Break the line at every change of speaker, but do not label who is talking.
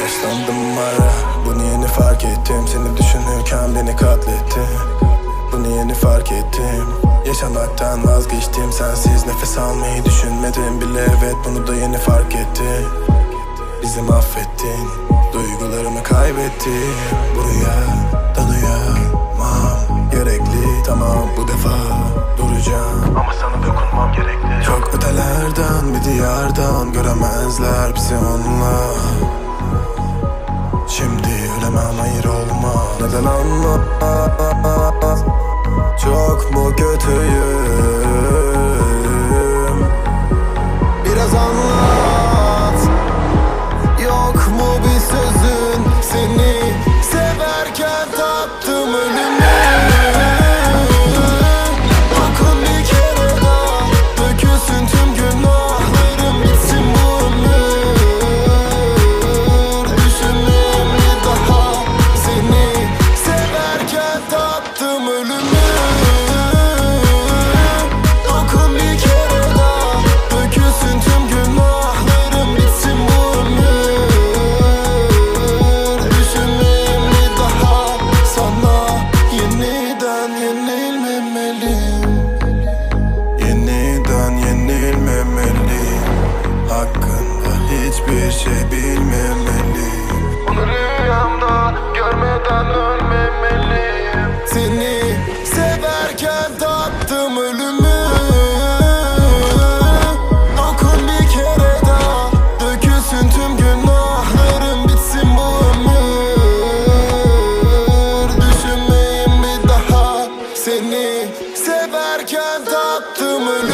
Yaşlandım ara Bunu yeni fark ettim? Seni düşünürken beni katlettin. Bunu yeni fark ettim? Yaşamaktan vazgeçtim Sensiz nefes almayı düşünmedim bile. Evet bunu da yeni fark ettim Bizi mahvettin Duygularımı kaybettim Buraya yerden göremezler bizi onunla Şimdi ölemem hayır olma. Neden anlamaz? Çok mu kötüyüm? Biraz anlat. Yok mu bir sözün? Seni severken tattım ölümü şey bilmemeliyim. Onu rüyamda görmeden ölmemeliyim. Seni severken tattım ölümü. Dokun bir kere daha Dökülsün tüm günahlarım bitsin bu ömür. Düşünmeyin bir daha. Seni severken tattım ölümü.